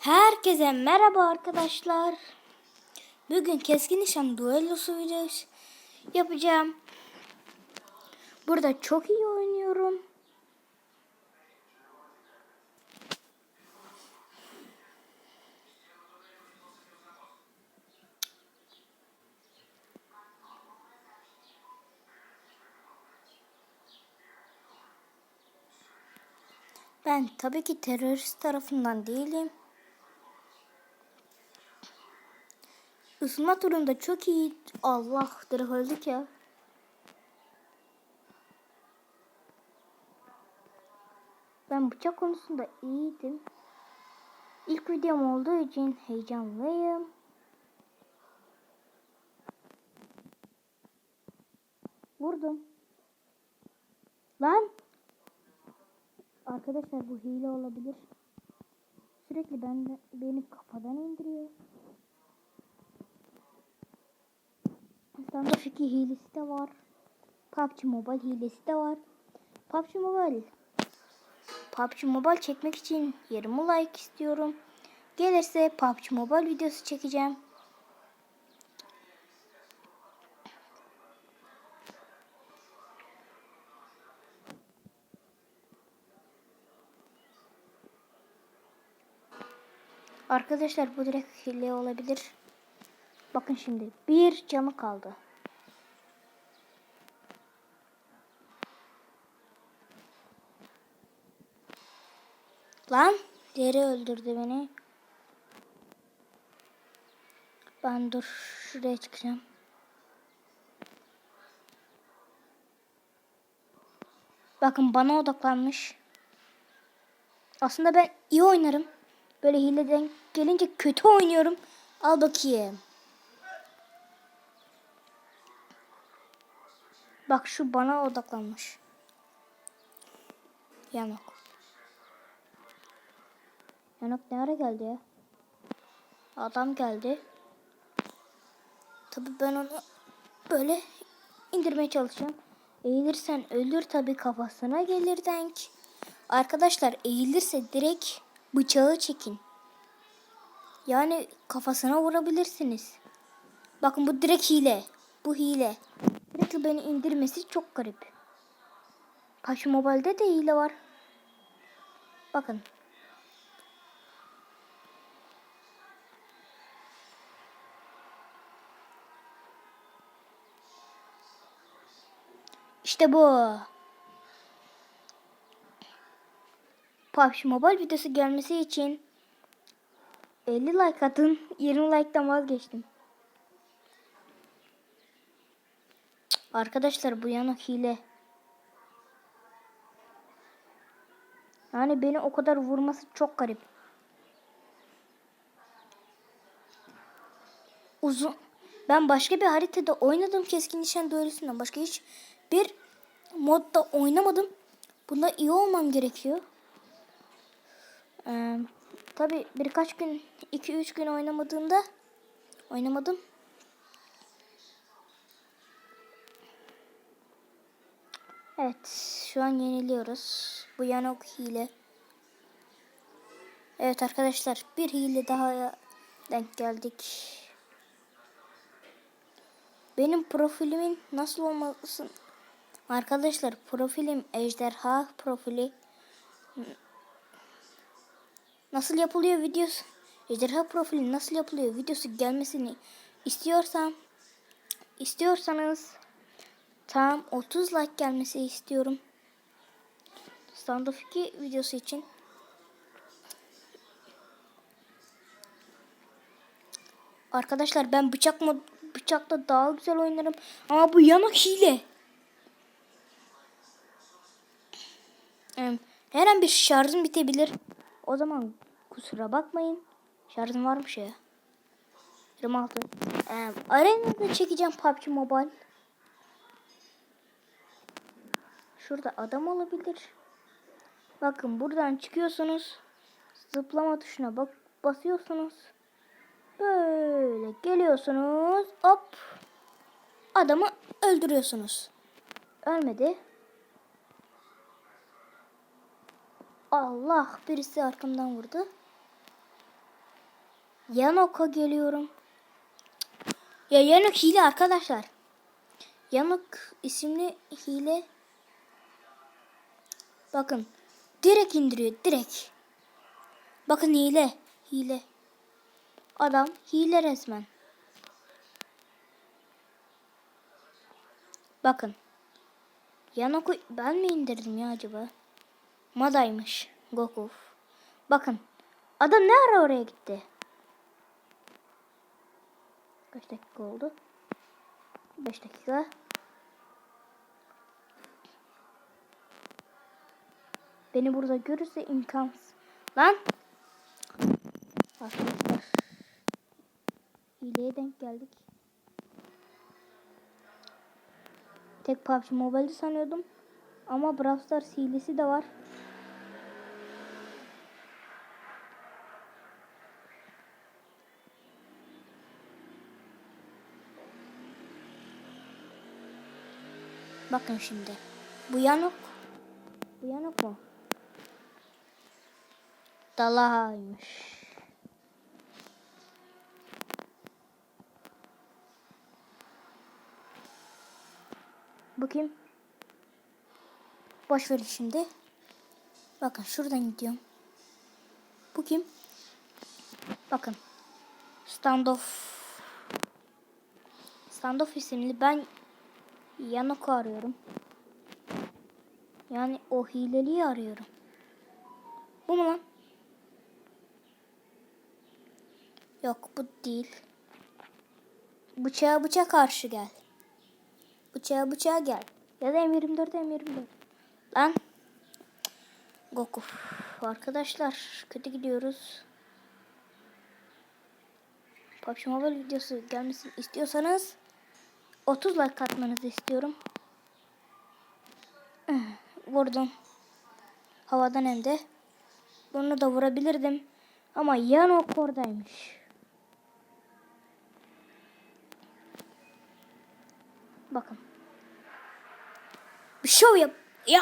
Herkese merhaba arkadaşlar. Bugün keskin nişan duellosu videosu yapacağım. Burada çok iyi oynuyorum. Ben tabii ki terörist tarafından değilim. Isınma turunda çok iyi. Allah direkt öldük ya. Ben bıçak konusunda iyiydim. İlk videom olduğu için heyecanlıyım. Vurdum. Lan. Arkadaşlar bu hile olabilir. Sürekli bende, beni kafadan indiriyor. Standart 2 hilesi de var. PUBG Mobile hilesi de var. PUBG Mobile. PUBG Mobile çekmek için 20 like istiyorum. Gelirse PUBG Mobile videosu çekeceğim. Arkadaşlar bu direkt hile olabilir. Bakın şimdi bir camı kaldı. Lan deri öldürdü beni. Ben dur şuraya çıkacağım. Bakın bana odaklanmış. Aslında ben iyi oynarım. Böyle hileden gelince kötü oynuyorum. Al bakayım. Bak şu bana odaklanmış. Yanok. Yanok ne ara geldi ya? Adam geldi. Tabii ben onu böyle indirmeye çalışıyorum. Eğilirsen ölür tabii kafasına gelir denk. Arkadaşlar eğilirse direkt bıçağı çekin. Yani kafasına vurabilirsiniz. Bakın bu direkt hile. Bu hile. Direkt beni indirmesi çok garip. PUBG Mobile'de de hile var. Bakın. İşte bu. PUBG Mobile videosu gelmesi için 50 like atın. 20 like'tan vazgeçtim. Arkadaşlar bu yanık hile. Yani beni o kadar vurması çok garip. Uzun. Ben başka bir haritada oynadım keskin nişan düellosundan. Başka hiç bir modda oynamadım. Bunda iyi olmam gerekiyor. Ee, Tabi birkaç gün, 2-3 gün oynamadığımda oynamadım. Evet, şu an yeniliyoruz. Bu yanok hile. Evet arkadaşlar, bir hile daha denk geldik. Benim profilimin nasıl olmasın? Arkadaşlar profilim ejderha profili. Nasıl yapılıyor videosu? Ejderha profili nasıl yapılıyor videosu gelmesini istiyorsam istiyorsanız tam 30 like gelmesi istiyorum. Standoff 2 videosu için. Arkadaşlar ben bıçak mod bıçakla daha güzel oynarım ama bu yanak hile. Her an bir şarjım bitebilir. O zaman kusura bakmayın. Şarjım varmış ya. 26. Ee, arenada çekeceğim PUBG Mobile. Şurada adam olabilir. Bakın buradan çıkıyorsunuz. Zıplama tuşuna bak basıyorsunuz. Böyle geliyorsunuz. Hop. Adamı öldürüyorsunuz. Ölmedi. Allah birisi arkamdan vurdu. Yanok'a geliyorum. Ya Yanok hile arkadaşlar. Yanok isimli hile. Bakın. Direkt indiriyor. Direkt. Bakın hile. Hile. Adam hile resmen. Bakın. Yanok'u ben mi indirdim ya acaba? Madaymış. Goku. Bakın. Adam ne ara oraya gitti? Kaç dakika oldu? 5 dakika. Beni burada görürse imkansız. Lan! Arkadaşlar. Hileye denk geldik. Tek PUBG Mobile'de sanıyordum. Ama Brawl Stars hilesi de var. Bakın şimdi. Bu yanık. Bu yanık mı? Dalahaymış. Bu kim? Boş verin şimdi. Bakın şuradan gidiyorum. Bu kim? Bakın. Standoff. Standoff isimli ben Yanok'u arıyorum. Yani o hileliyi arıyorum. Bu mu lan? Yok bu değil. Bıçağa bıçağa karşı gel. Bıçağa bıçağa gel. Ya da M24 M24. Lan. Goku. Arkadaşlar kötü gidiyoruz. PUBG Mobile videosu gelmesini istiyorsanız 30 like atmanızı istiyorum. Vurdum. Havadan hem de. Bunu da vurabilirdim. Ama yan ok oradaymış. Bakın. Bir şov yap. Ya.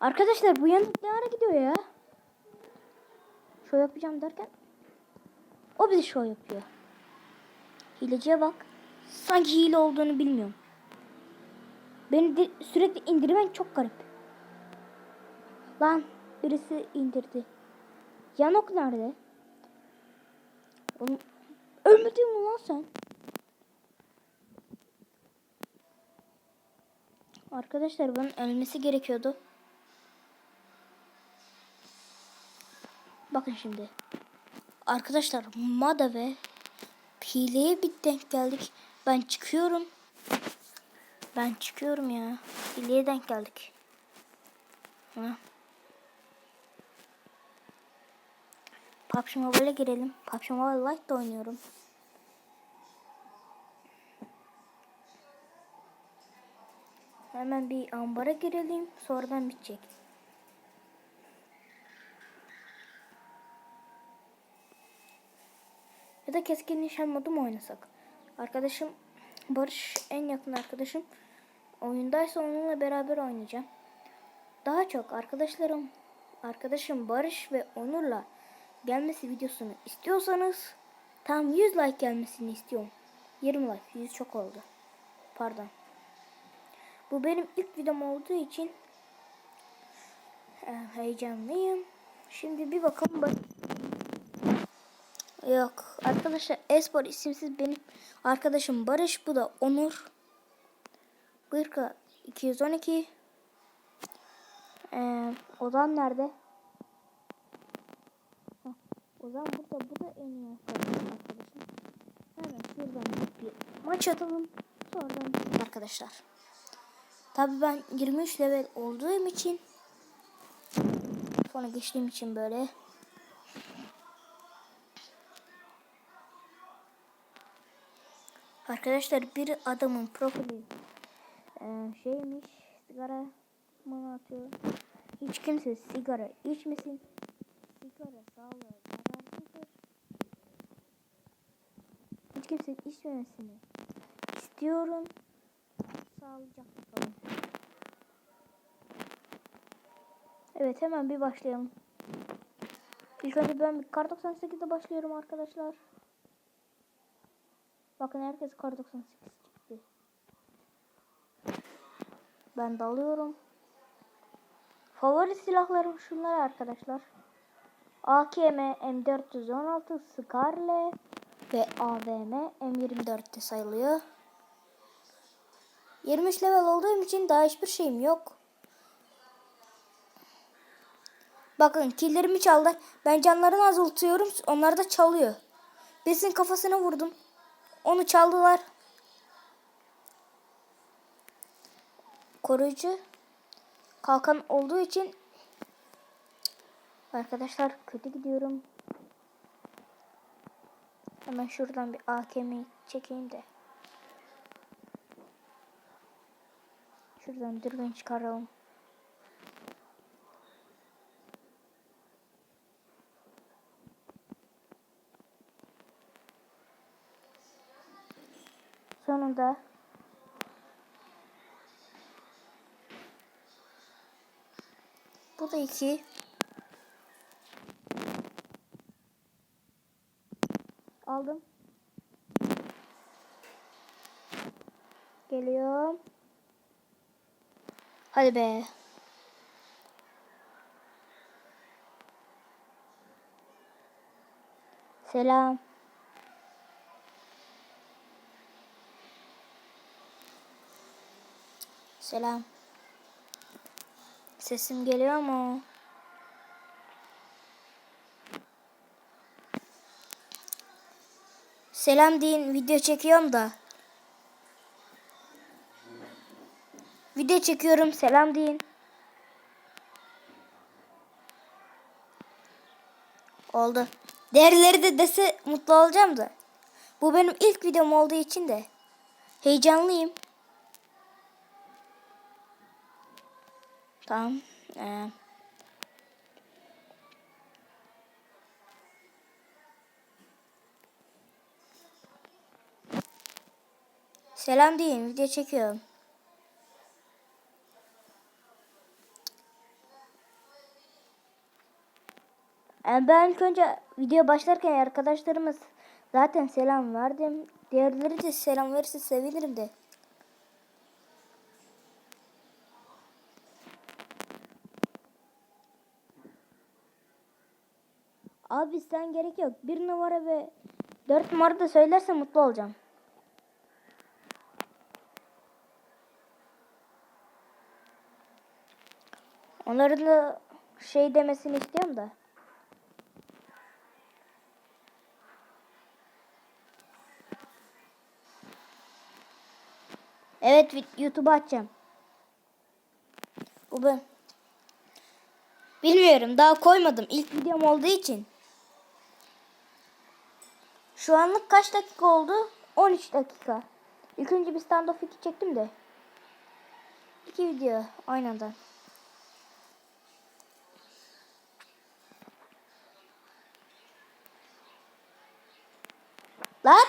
Arkadaşlar bu yanık ne ara gidiyor ya? Şov yapacağım derken. O bize şov yapıyor. Hileciye bak. Sanki hile olduğunu bilmiyorum. Beni de sürekli indirmen çok garip. Lan birisi indirdi. Yanok nerede? Oğlum, ölmedin mi lan sen? Arkadaşlar bunun ölmesi gerekiyordu. Bakın şimdi. Arkadaşlar Mada ve hileye bir denk geldik. Ben çıkıyorum. Ben çıkıyorum ya. Hileye denk geldik. Ha. PUBG Mobile'e girelim. PUBG Mobile Lite oynuyorum. Hemen bir ambara girelim. Sonradan bitecek. Ya da keskin nişan modu mu oynasak? Arkadaşım Barış en yakın arkadaşım. Oyundaysa onunla beraber oynayacağım. Daha çok arkadaşlarım, arkadaşım Barış ve Onur'la gelmesi videosunu istiyorsanız tam 100 like gelmesini istiyorum. 20 like, 100 çok oldu. Pardon. Bu benim ilk videom olduğu için e, heyecanlıyım. Şimdi bir bakalım bak. Yok arkadaşlar Espor isimsiz benim arkadaşım Barış bu da Onur. Bırka 212 ee, Ozan nerede? Heh, Ozan burada bu da en iyi arkadaşım. Hemen şuradan bir maç atalım. Sonradan arkadaşlar. Tabi ben 23 level olduğum için sonra geçtiğim için böyle Arkadaşlar bir adamın profili e, şeymiş sigara mı atıyor. Hiç kimse sigara içmesin. Sigara sağlığa zararlıdır. Hiç kimse içmemesini istiyorum. Sağlıcakla kalın. Evet hemen bir başlayalım. İlk önce ben kar 98'de başlıyorum arkadaşlar. Bakın herkes kar 98 çıktı. Ben dalıyorum. Favori silahlarım şunlar arkadaşlar. AKM M416 Scarlet ve AVM M24'te sayılıyor. 23 level olduğum için daha hiçbir şeyim yok. Bakın killerimi çaldı. Ben canlarını azaltıyorum. Onlar da çalıyor. Birisinin kafasına vurdum. Onu çaldılar. Koruyucu kalkan olduğu için arkadaşlar kötü gidiyorum. Hemen şuradan bir AKM'yi çekeyim de. Şuradan dürbün çıkaralım. Sonunda Bu da iki. Aldım. Geliyorum. Hadi be. Selam. Selam. Sesim geliyor mu? Selam deyin video çekiyorum da. Video çekiyorum selam deyin. Oldu. Değerleri de dese mutlu olacağım da. Bu benim ilk videom olduğu için de heyecanlıyım. Tamam. Ee, selam deyin. Video çekiyorum. Yani ben ilk önce video başlarken arkadaşlarımız zaten selam verdim. Diğerleri de selam verirse sevinirim de. Abi sen gerek yok. Bir numara ve dört numara da söylerse mutlu olacağım. Onların da şey demesini istiyorum da. Evet YouTube'a açacağım. Bu ben. Bilmiyorum daha koymadım ilk videom olduğu için. Şu anlık kaç dakika oldu? 13 dakika. İlk önce bir standoff 2 çektim de. İki video aynı anda. Lan!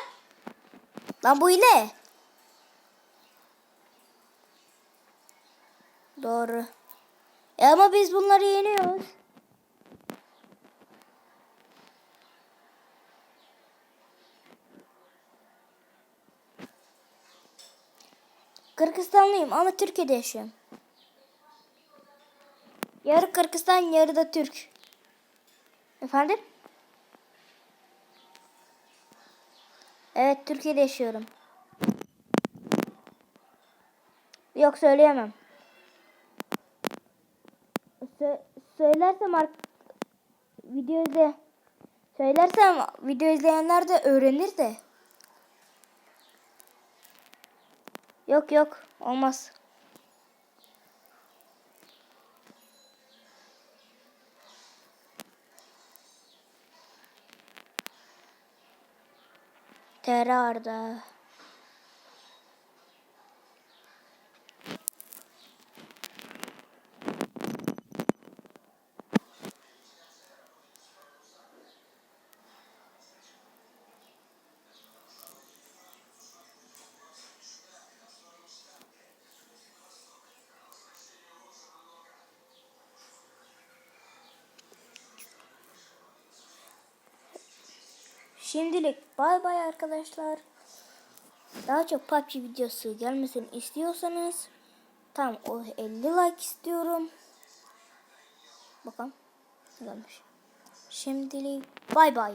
Lan bu ile. Doğru. E ama biz bunları yeniyoruz. Kırgızistanlıyım ama Türkiye'de yaşıyorum. Yarı Kırgızistan, yarı da Türk. Efendim? Evet, Türkiye'de yaşıyorum. Yok söyleyemem. Sö söylersem video izle söylersem video izleyenler de öğrenir de. Yok yok olmaz. Terarda. Şimdilik bay bay arkadaşlar. Daha çok PUBG videosu gelmesini istiyorsanız tam o 50 like istiyorum. Bakalım. Gelmiş. Şimdilik bay bay.